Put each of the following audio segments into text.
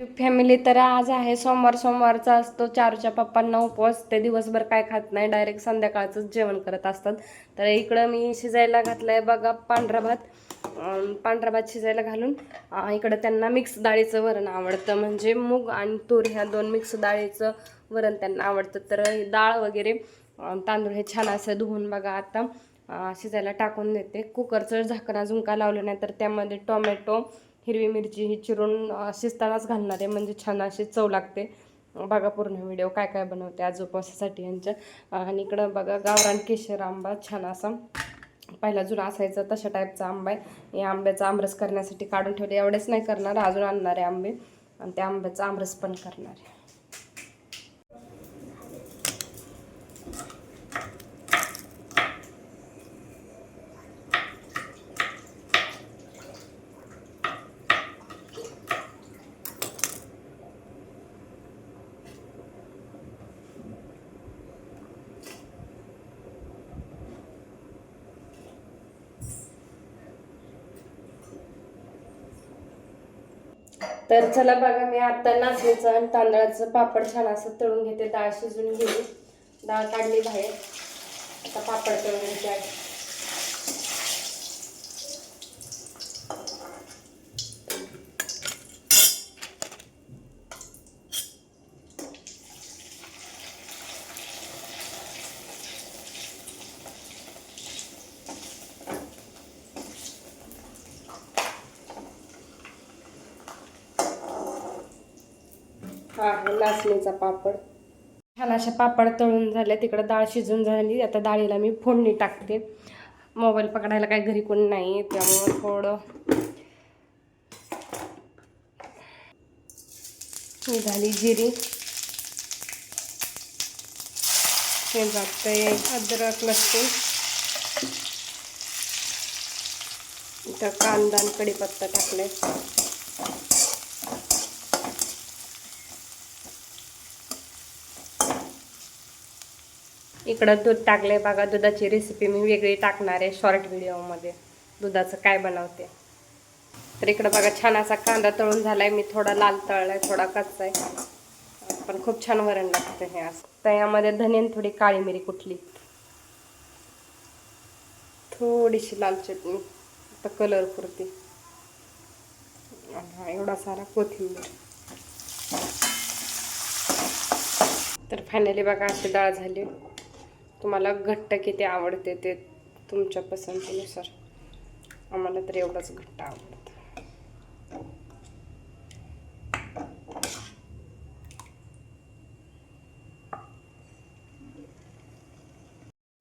Family तर आज आहे. सोमवार सोमवारचा असतो. चारूच्या पप्पांना उपवास. ते दिवसभर काय खात नाही. डायरेक्ट संध्याकाळचंच जेवण करत असतात. तर इकडं मी शिजायला घातलंय बघा पांढरा भात. पांढरा भात शिजायला घालून इकडं त्यांना मिक्स डाळीचं वरण आवडतं. म्हणजे मूग आणि तूर ह्या दोन मिक्स डाळीचं वरण त्यांना आवडतं. तर डाळ वगैरे तांदूळ हे छान असं धुवून बघा आता शिजायला टाकून देते. कुकरचं झाकण अजून का लावलं नाही तर त्यामध्ये टोमॅटो हिरवी मिरची ही चिरून शिजतानाच घालणार आहे. म्हणजे छान अशी चव लागते. बघा पूर्ण व्हिडिओ काय काय बनवते आज उपवासासाठी यांच्या. आणि इकडं बघा गावरान केशर आंबा छान असा. पहिला जुना असायचा तशा टाईपचा आंबा आहे. या आंब्याचा आमरस करण्यासाठी काढून ठेवले. एवढेच नाही करणार अजून आणणार आहे आंबे. आणि त्या आंब्याचा आमरस पण करणार आहे. तर चला बघा मी आता नाचणीचं आणि तांदळाचं पापड छान असं तळून घेते. डाळ शिजून घेते डाळ काढली बाहेर. आता पापड तळून घेते हा आहे नाचणीचा पापड. छान अशा पापड तळून झाले तिकडं डाळ शिजून झाली. आता डाळीला मी फोडणी टाकते. मोबाईल पकडायला काही घरी कोणी नाही त्यामुळं थोडं ही झाली जिरी. हे जातंय अद्रक लसूण. इथं कांदा आणि कढीपत्ता टाकलाय. इकडं दूध टाकले बघा दुधाची रेसिपी मी वेगळी टाकणार आहे शॉर्ट व्हिडिओमध्ये दुधाचं काय बनवते. तर इकडं बघा छान असा कांदा तळून झालाय. मी थोडा लाल तळलाय थोडा कच्चा आहे. पण खूप छान वरण लागतं हे असं. तर यामध्ये धने थोडी काळी मिरी कुठली? थोडीशी लाल चटणी. आता कलर पुरती. एवढा सारा कोथिंबीर. तर फायनली बघा अशी डाळ झाली. तुम्हाला घट्ट किती आवडते ते तुमच्या पसंतीनुसार. आम्हाला तर एवढंच घट्ट आवडतं.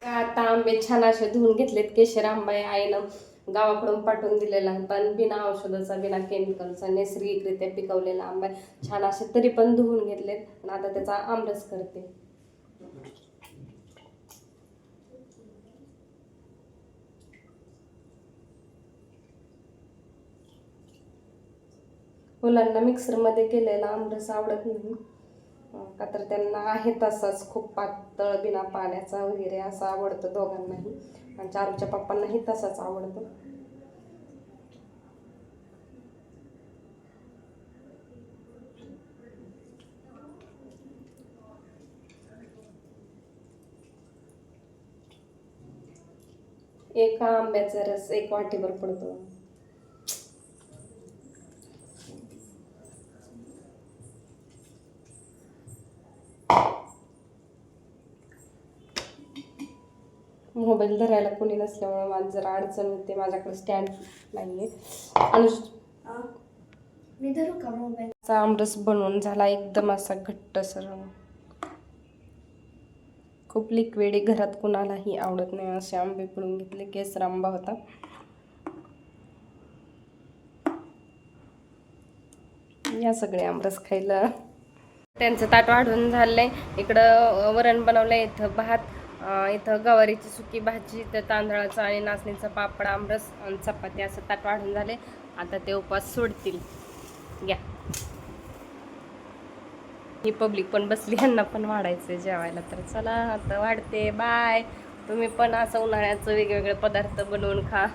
आता आंबे छान असे धुवून घेतलेत केशर आंबा आईनं गावाकडून पाठवून दिलेला. आहे पण बिना औषधाचा बिना केमिकलचा नैसर्गिकरित्या पिकवलेला आंबा छान असे तरी पण धुवून घेतलेत. पण आता त्याचा आमरस करते. मुलांना मिक्सरमध्ये केलेला आमरस आवडत नाही. का तर त्यांना आहे तसाच खूप पातळ बिना पाण्याचा वगैरे असं आवडतं दोघांनाही. आणि चारूच्या पप्पांनाही तसाच आवडतो. एका आंब्याचा रस एक वाटीभर पडतो. मोबाईल धरायला कोणी नसल्यामुळे माझं जरा अडचण होते माझ्याकडे स्टँड नाहीये. अनुष मी धरू का मोबाईल? आमरस बनवून झाला एकदम असा घट्ट सर. खूप लिक्विड आहे. घरात कुणालाही आवडत नाही असे आंबे पिळून घेतले. केसर आंबा होता. या सगळे आमरस खायला. त्यांचं ताट वाढून झालंय. इकडं वरण बनवलंय. इथं भात. इथं गवारीची सुकी भाजी तर तांदळाचं आणि नाचणीचं पापड आमरस आणि चपाती असं ताट वाढून झाले. आता ते उपवास सोडतील. घ्या. ही पब्लिक पण बसली यांना पण वाढायचं जेवायला. तर चला आता वाढते. बाय. तुम्ही पण असं उन्हाळ्याचं वेगवेगळे पदार्थ बनवून खा.